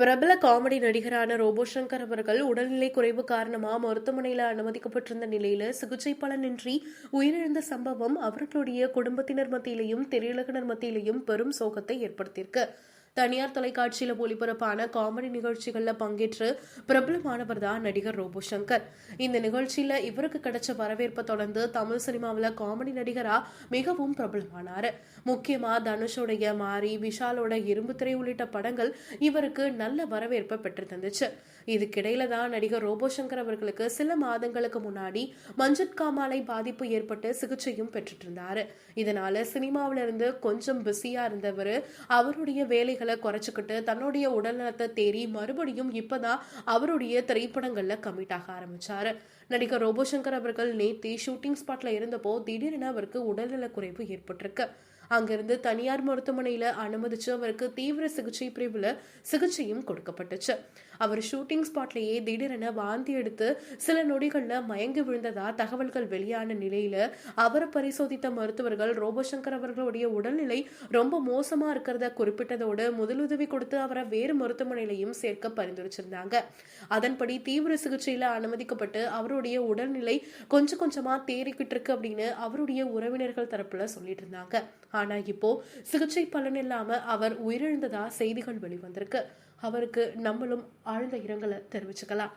பிரபல comedy நடிகரான robot Shankar அவர்கள் உடல்நிலை குறைவு காரணமாக மருத்துவமனையில் அனுமதிக்கப்பட்டிருந்த நிலையில் சிகிச்சை பலனின்றி உயிரிழந்த சம்பவம் அவர்களுடைய குடும்பத்தினர் மத்தியிலையும் திரையுலகினர் மத்தியிலையும் பெரும் சோகத்தை ஏற்படுத்தியிருக்கு. தனியார் தொலைக்காட்சியில ஒளிபரப்பான காமெடி நிகழ்ச்சிகள்ல பங்கேற்று பிரபலமானவர் தான் நடிகர் ரோபோ சங்கர் இந்த நிகழ்ச்சியில இவருக்கு கிடைச்ச வரவேற்பை தொடர்ந்து தமிழ் சினிமாவில் காமெடி நடிகரா மிகவும் பிரபலமானார். முக்கியமா தனுஷோடைய மாரி விஷாலோட இரும்பு திரை உள்ளிட்ட படங்கள் இவருக்கு நல்ல வரவேற்பை பெற்று தந்துச்சு இதுக்கிடையில தான் நடிகர் ரோபோ சங்கர் அவர்களுக்கு சில மாதங்களுக்கு முன்னாடி மஞ்சட் காமாலை பாதிப்பு ஏற்பட்டு சிகிச்சையும் பெற்றுட்டு இருந்தாரு இதனால சினிமாவில இருந்து கொஞ்சம் பிஸியா இருந்தவர் அவருடைய வேலை குறைச்சிக்கிட்டு தன்னுடைய உடல்நலத்தை தேறி மறுபடியும் இப்பதான் அவருடைய திரைப்படங்கள்ல கமிட் ஆக ஆரம்பிச்சாரு. நடிகர் ரோபோசங்கர் அவர்கள் நேத்தி ஷூட்டிங் ஸ்பாட்ல இருந்தப்போ திடீரென அவருக்கு உடல்நல குறைவு ஏற்பட்டிருக்கு. அங்கிருந்து தனியார் மருத்துவமனையில அனுமதிச்சு அவருக்கு தீவிர சிகிச்சை பிரிவுல சிகிச்சையும் கொடுக்கப்பட்டுச்சு. அவர் ஷூட்டிங் ஸ்பாட்லயே திடீரென வாந்தி எடுத்து சில நொடிகள்ல மயங்கி விழுந்ததா தகவல்கள் வெளியான நிலையில அவரை பரிசோதித்த மருத்துவர்கள் ரோபோசங்கர் அவர்களுடைய உடல்நிலை ரொம்ப மோசமா இருக்கிறத குறிப்பிட்டதோடு முதலுதவி கொடுத்து அவரை வேறு மருத்துவமனையிலையும் சேர்க்க பரிந்துரைச்சிருந்தாங்க. அதன்படி தீவிர சிகிச்சையில அனுமதிக்கப்பட்டு அவருடைய உடல்நிலை கொஞ்சம் கொஞ்சமா தேறிக்கிட்டு இருக்கு அப்படின்னு அவருடைய உறவினர்கள் தரப்புல சொல்லிட்டு இருந்தாங்க. ஆனா இப்போ சிகிச்சை பலன் இல்லாம அவர் உயிரிழந்ததா செய்திகள் வெளிவந்திருக்கு. அவருக்கு நம்மளும் ஆழ்ந்த இரங்கலை தெரிவிச்சுக்கலாம்.